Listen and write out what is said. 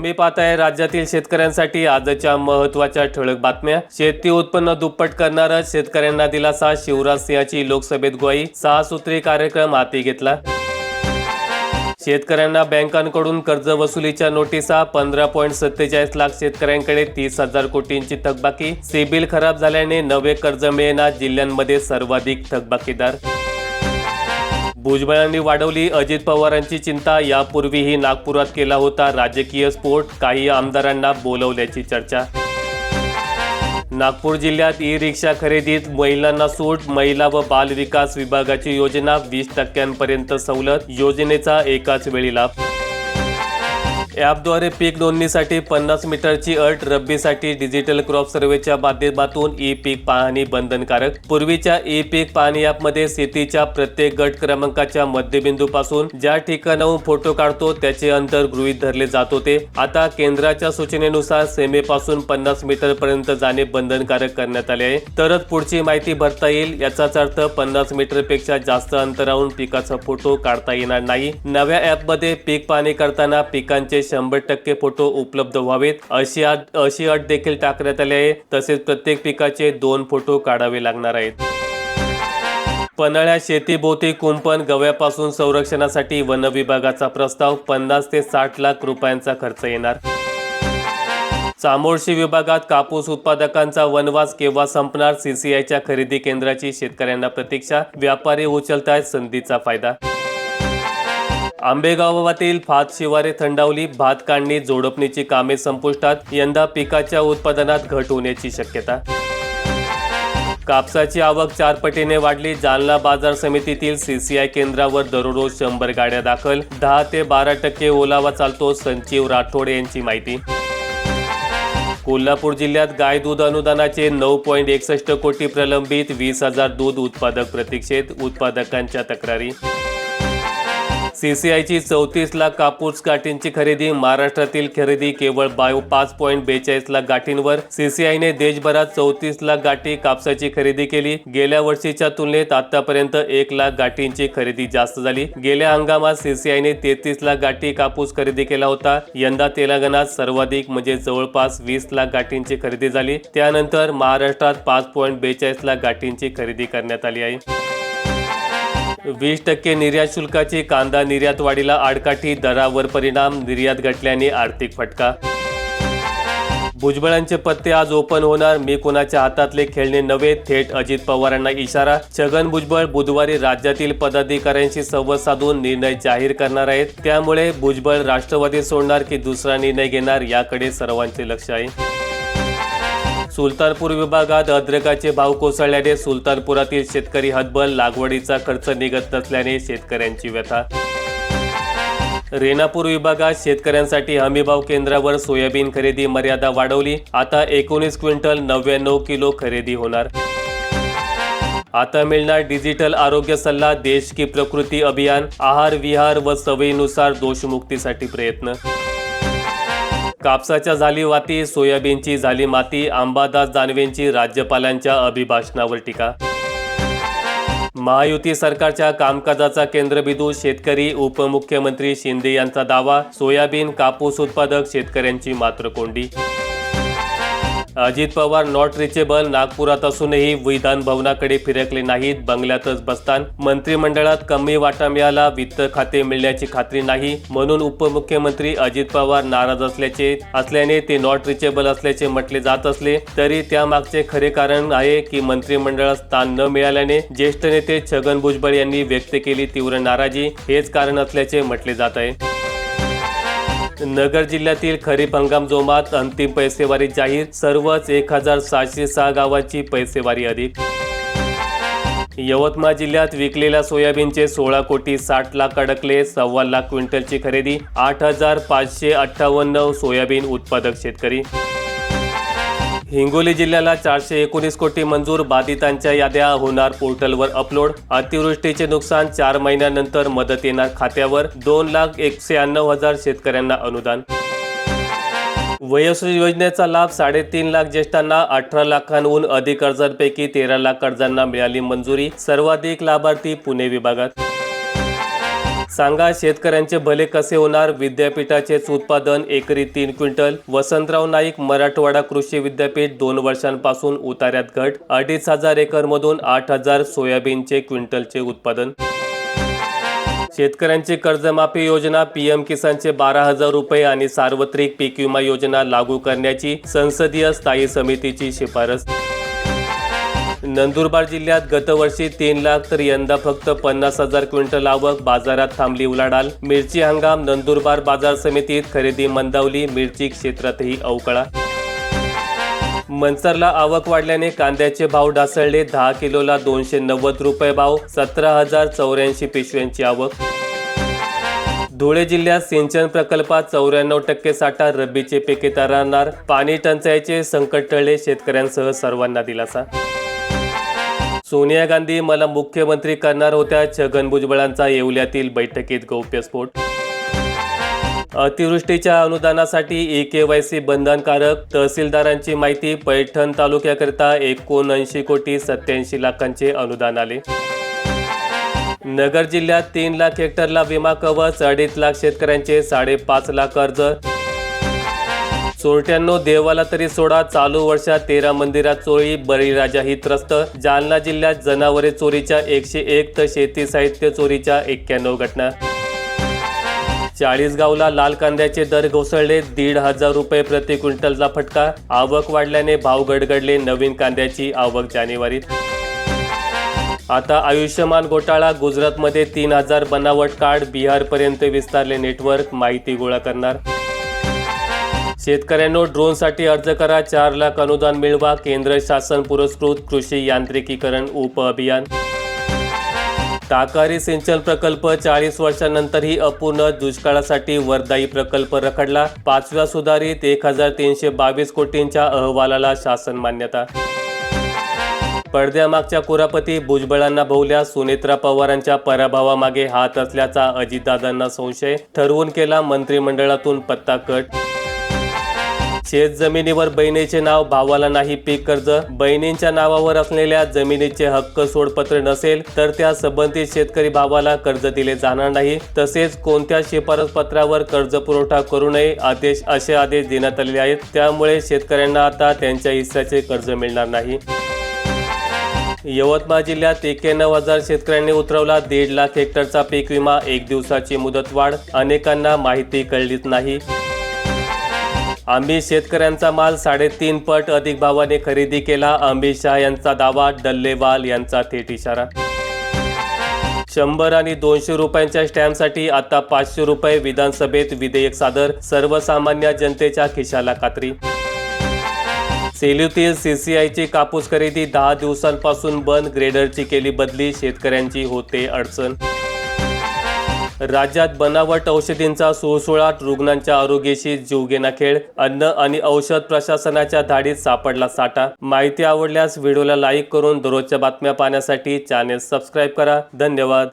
तुम्ही पाहताय राज्यातील शेतकऱ्यांसाठी आजच्या महत्त्वाच्या ठळक बातम्या. शेती उत्पन्न दुप्पट करणारा शेतकऱ्यांना दिलासा शिवराज सिंहाची लोकसभेत ग्वाही सहा सूत्री कार्यक्रम हाती घेतला. शेतकऱ्यांना बँकांकडून कर्ज वसुलीच्या नोटिसा पंधरा पॉईंट सत्तेचाळीस लाख शेतकऱ्यांकडे तीस हजार कोटींची थकबाकी. सिबिल खराब झाल्याने नवे कर्ज मिळेना जिल्ह्यांमध्ये सर्वाधिक थकबाकीदार. भुजबळांनी वाढवली अजित पवारांची चिंता यापूर्वीही नागपुरात केला होता राजकीय स्फोट काही आमदारांना बोलवल्याची चर्चा. नागपूर जिल्ह्यात ई रिक्षा खरेदीत महिलांना सूट महिला व बाल विकास विभागाची योजना वीस टक्क्यांपर्यंत सवलत योजनेचा एकाच वेळी लाभ. ॲपद्वारे पीक नोंदणीसाठी पन्नास मीटरची अट रब्बीसाठी डिजिटल क्रॉप सर्व्हेच्या माध्यमातून ई पीक पाहणी बंधनकारक. पूर्वीच्या ई पीक पाहणी ॲपमध्ये शेतीच्या प्रत्येक गट क्रमांकाच्या मध्यबिंदूपासून ज्या ठिकाणाहून फोटो काढतो त्याचे अंतर गृहीत धरले जात होते. आता केंद्राच्या सूचनेनुसार सीमेपासून पन्नास मीटर पर्यंत जाणे बंधनकारक करण्यात आले आहे. तरच पुढची माहिती भरता येईल याचाच अर्थ पन्नास मीटरपेक्षा जास्त अंतरावरून पिकाचा फोटो काढता येणार नाही. नव्या ॲपमध्ये पीक पाहणी करताना पिकांचे शंभर टक्के फोटो उपलब्ध व्हावेत. अशी अट अशी अट देखील टाकण्यात आली आहे. तसेच प्रत्येक पिकाचे दोन फोटो काढावे लागणार आहेत. पन्हाळ्या शेतीभोवती कुंपण गव्यापासून संरक्षणासाठी वन विभागाचा प्रस्ताव पन्नास ते साठ लाख रुपयांचा खर्च येणार. चामोर्शी विभागात कापूस उत्पादकांचा वनवास केव्हा संपणार? सीसीआयच्या खरेदी केंद्राची शेतकऱ्यांना प्रतीक्षा व्यापारी उचलतायत संधीचा फायदा आंबेगावातील भात शिवारे थंडावली भात काढणी जोडपणीची कामे संपुष्टात यंदा पिकाच्या उत्पादनात घट होण्याची शक्यता. कापसाची आवक चार पटीने वाढली. जालना बाजार समितीतील सीसीआय केंद्रावर दररोज शंभर गाड्या दाखल. दहा ते बारा टक्के ओलावा चालतो संजीव राठोड यांची माहिती. कोल्हापूर जिल्ह्यात गाय दूध अनुदानाचे नऊ पॉईंट एकसष्ट कोटी प्रलंबित वीस हजार दूध उत्पादक प्रतीक्षेत उत्पादकांच्या तक्रारी. सीसीआयची चौतीस लाख कापूस गाठींची खरेदी महाराष्ट्रातील खरेदी केवळ बायो पाच पॉईंट बेचाळीस लाख गाठींवर. सीसीआयने देशभरात चौतीस लाख गाठी कापसाची खरेदी केली. गेल्या वर्षीच्या तुलनेत आतापर्यंत एक लाख गाठींची खरेदी जास्त झाली. गेल्या हंगामात सीसीआयने तेहतीस लाख गाठी कापूस खरेदी केला होता. यंदा तेलंगणात सर्वाधिक म्हणजे जवळपास वीस लाख गाठींची खरेदी झाली. त्यानंतर महाराष्ट्रात पाच पॉईंट बेचाळीस लाख गाठींची खरेदी करण्यात आली आहे. वीस टक्के निर्यात शुल्काची कांदा निर्यात वाढीला आडकाठी दरावर परिणाम निर्यात घटल्याने आर्थिक फटका. भुजबळांचे पत्ते आज ओपन होणार. मी कोणाच्या हातातले खेळणे नव्हे थेट अजित पवारांना इशारा. छगन भुजबळ बुधवारी राज्यातील पदाधिकाऱ्यांशी संवाद साधून निर्णय जाहीर करणार आहेत. त्यामुळे भुजबळ राष्ट्रवादी सोडणार की दुसरा निर्णय घेणार याकडे सर्वांचे लक्ष आहे. सुलतानपूर विभागात अद्रकाचे भाव कोसळल्याने सुलतानपुरातील शेतकरी हतबल लागवडीचा खर्च निघत नसल्याने शेतकऱ्यांची व्यथा. रेणापूर विभागात शेतकऱ्यांसाठी हमीभाव केंद्रावर सोयाबीन खरेदी मर्यादा वाढवली. आता एकोणीस क्विंटल नव्याण्णव किलो खरेदी होणार. आता मिळणार डिजिटल आरोग्य सल्ला देश की प्रकृती अभियान आहार विहार व सवयीनुसार दोषमुक्तीसाठी प्रयत्न. कापसाच्या झाली वाती सोयाबीनची झाली माती अंबादास दानवेंची राज्यपालांच्या अभिभाषणावर टीका. महायुती सरकारच्या कामकाजाचा केंद्रबिंदू शेतकरी उपमुख्यमंत्री शिंदे यांचा दावा सोयाबीन कापूस उत्पादक शेतकऱ्यांची मात्र कोंडी अजित पवार नॉट रिचेबल नागपुरात असूनही विधान भवनाकडे फिरकले नाहीत. बंगल्यातच बसतान. मंत्रिमंडळात कमी वाटा मिळाला वित्त खाते मिळण्याची खात्री नाही. म्हणून उपमुख्यमंत्री अजित पवार नाराज असल्याचे असल्याने ते नॉट रिचेबल असल्याचे म्हटले जात असले तरी त्यामागचे खरे कारण आहे की मंत्रिमंडळात स्थान न मिळाल्याने ज्येष्ठ नेते छगन भुजबळ यांनी व्यक्त केली तीव्र नाराजी. हेच कारण असल्याचे म्हटले जात आहे. नगर जिल्ह्यातील खरीप हंगाम जोमात अंतिम पैसेवारी जाहीर. सर्वच एक हजार सहाशे सहा गावाची पैसेवारी अधिक. यवतमाळ जिल्ह्यात विकलेल्या सोयाबीनचे सोळा कोटी साठ लाख अडकले. सव्वा लाख क्विंटलची खरेदी. आठ हजार पाचशे अठ्ठावन्न सोयाबीन उत्पादक शेतकरी. हिंगोली जिल्ह्याला चारशे एकोणीस कोटी मंजूर बाधितांच्या याद्या होणार पोर्टलवर अपलोड. अतिवृष्टीचे नुकसान चार महिन्यानंतर मदत येणार खात्यावर. दोन लाख एकशे शहाण्णव हजार शेतकऱ्यांना अनुदान. वयोश्री योजनेचा लाभ साडेतीन लाख ज्येष्ठांना अठरा लाखांहून अधिक अर्जांपैकी तेरा लाख अर्जांना मिळाली मंजुरी. सर्वाधिक लाभार्थी पुणे विभागात. सांगा शेतकऱ्यांचे भले कसे होणार? विद्यापीठाचेच उत्पादन एकरी तीन क्विंटल. वसंतराव नाईक मराठवाडा कृषी विद्यापीठ दोन वर्षांपासून उतार्यात घट. अडीच हजार एकरमधून आठ हजार सोयाबीनचे क्विंटलचे उत्पादन. शेतकऱ्यांची कर्जमाफी योजना पीएम किसानचे बारा हजार रुपये आणि सार्वत्रिक पीक विमा योजना लागू करण्याची संसदीय स्थायी समितीची शिफारस. नंदुरबार जिल्ह्यात गतवर्षी तीन लाख तर यंदा फक्त पन्नास हजार क्विंटल आवक बाजारात थांबली उलाढाल. मिरची हंगाम नंदुरबार बाजार समितीत खरेदी मंदावली मिरची क्षेत्रातही अवकळा. मनसरला आवक वाढल्याने कांद्याचे भाव ढासळले दहा किलोला दोनशे नव्वद रुपये भाव सतरा हजार चौऱ्याऐंशी पिशव्यांची आवक. धुळे जिल्ह्यात सिंचन प्रकल्पात चौऱ्याण्णव टक्के साठा रब्बीचे पिके राहणार पाणी टंचाईचे संकट टळले शेतकऱ्यांसह सर्वांना दिलासा. सोनिया गांधी मला मुख्यमंत्री करणार होत्या छगन भुजबळांचा येवल्यातील बैठकीत गौप्यस्फोट. अतिवृष्टीच्या अनुदानासाठी ई के वाय सी बंधनकारक तहसीलदारांची माहिती पैठण तालुक्याकरिता एकोणऐंशी कोटी सत्याऐंशी लाखांचे अनुदान आले. नगर जिल्ह्यात तीन लाख हेक्टरला विमा कवच अडीच लाख शेतकऱ्यांचे साडेपाच लाख कर्ज चोरट्यांनो देवाला तरी सोडा. चालू वर्षात तेरा मंदिरात चोरी बळीराजाही त्रस्त. जालना जिल्ह्यात जनावरे चोरीच्या एकशे एक तर शेती साहित्य चोरीच्या एक्क्याण्णव घटना. चाळीसगावला लाल कांद्याचे दर घोसळले दीड हजार रुपये प्रति क्विंटलचा फटका. आवक वाढल्याने भाव गडगडले नवीन कांद्याची आवक जानेवारीत. आता आयुष्यमान घोटाळा गुजरातमध्ये तीन हजार बनावट कार्ड बिहारपर्यंत विस्तारले नेटवर्क माहिती गोळा करणार. शेतकऱ्यांनो ड्रोनसाठी अर्ज करा. चार लाख अनुदान मिळवा. केंद्र शासन पुरस्कृत कृषी यांत्रिकीकरण उप अभियान. ताकारी सिंचन प्रकल्प चाळीस वर्षांनंतरही अपूर्ण. दुष्काळासाठी वरदायी प्रकल्प रखडला. पाचव्या सुधारित एक हजार तीनशे बावीस कोटींच्या अहवालाला शासन मान्यता. पडद्यामागच्या कुरापती भुजबळांना भोवल्या. सुनेत्रा पवारांच्या पराभवामागे हात असल्याचा अजितदादांना संशय. ठरवून केला मंत्रिमंडळातून पत्ता कट शेत जमिनीवर बहिणीचे नाव भावाला नाही पीक कर्ज बहिणींच्या नावावर असलेल्या जमिनीचे हक्क सोडपत्र नसेल तर त्या संबंधित शेतकरी भावाला कर्ज दिले जाणार नाही. तसेच कोणत्या शिफारस पत्रावर कर्ज पुरवठा करू नये आदेश असे आदेश देण्यात आलेले आहेत. त्यामुळे शेतकऱ्यांना आता त्यांच्या हिस्साचे कर्ज मिळणार नाही. यवतमाळ जिल्ह्यात एक्क्याण्णव हजार शेतकऱ्यांनी उतरवला दीड लाख हेक्टरचा पीक विमा. एक दिवसाची मुदतवाढ. अनेकांना माहिती कळलीच नाही. आम्ही शेतकऱ्यांचा माल साडेतीन पट अधिक भावाने खरेदी केला. अमित शहा यांचा दावा डल्लेवाल यांचा थेट इशारा. शंभर आणि दोनशे रुपयांच्या स्टॅम्पसाठी आता पाचशे रुपये विधानसभेत विधेयक सादर सर्वसामान्य जनतेच्या खिशाला खात्री. सेलूतील सीसीआयची कापूस खरेदी दहा दिवसांपासून बंद ग्रेडरची केली बदली शेतकऱ्यांची होते अडचण. राज्यात बनावट औषधींचा सुळसुळाट रुग्णांच्या आरोग्याशी जीवघेणा खेळ अन्न आणि औषध प्रशासनाच्या धाडीत सापडला साठा. माहिती आवडल्यास व्हिडिओला लाईक करून दररोजच्या बातम्या पाहण्यासाठी चॅनेल सबस्क्राईब करा. धन्यवाद.